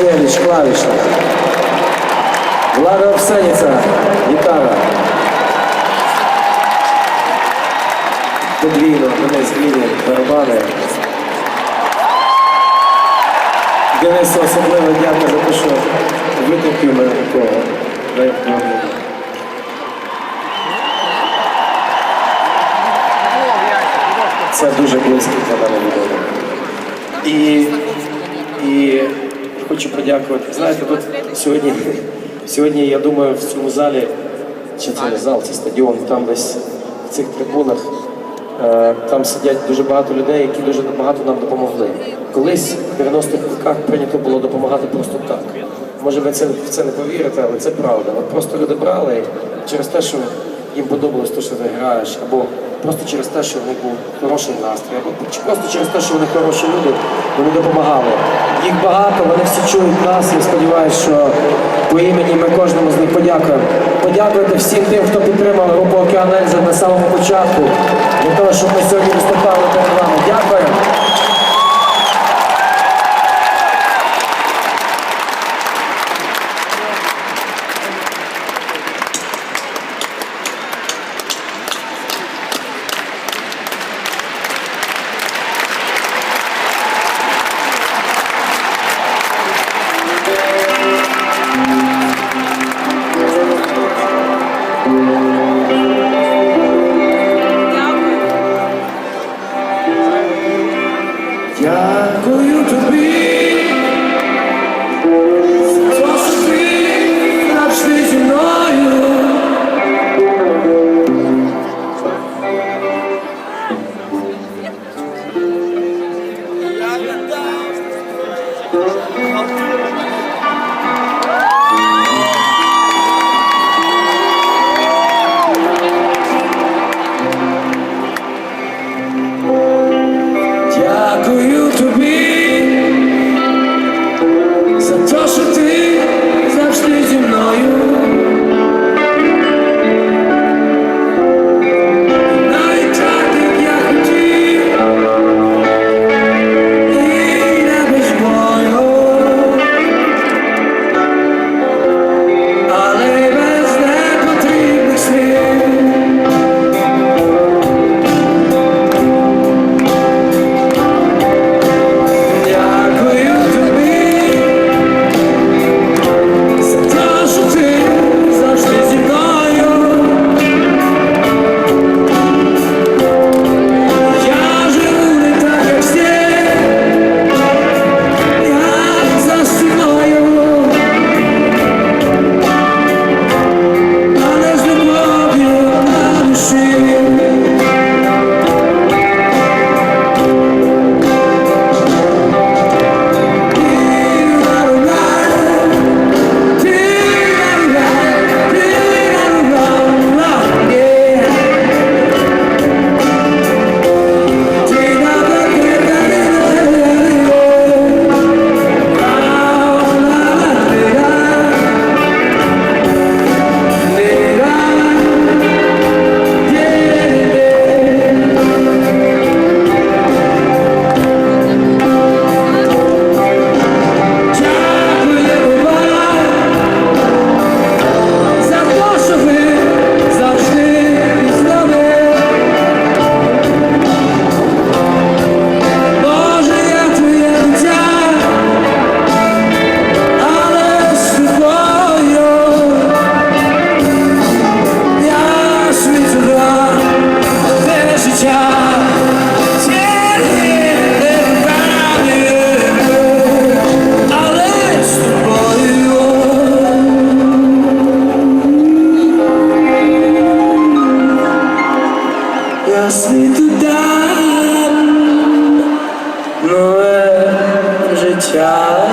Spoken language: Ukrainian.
Швеліч, клавіша. Влада Овсеніця, гітара. Подвійно, мене зміни, барабани. Денису особливо дякую за те, що витопив мене такого. Це дуже близько для. І, і хочу подякувати. Знаєте, тут сьогодні, сьогодні, я думаю, в цьому залі, чи це зал, це стадіон, там десь в цих трибунах, е, там сидять дуже багато людей, які дуже багато нам допомогли. Колись в 90-х роках прийнято було допомагати просто так. Може, ви це, в це не повірите, але це правда. От просто люди брали через те, що їм подобалось те, що ти граєш, або просто через те, що в них був хороший настрій, або просто через те, що вони хороші люди, вони допомагали. Їх багато, вони всі чують нас. Я сподіваюся, що по імені ми кожному з них подякуємо. Подякувати всім тим, хто підтримав групу Океан Ельзи на самому початку, для того, щоб ми сьогодні світу дам нове життя.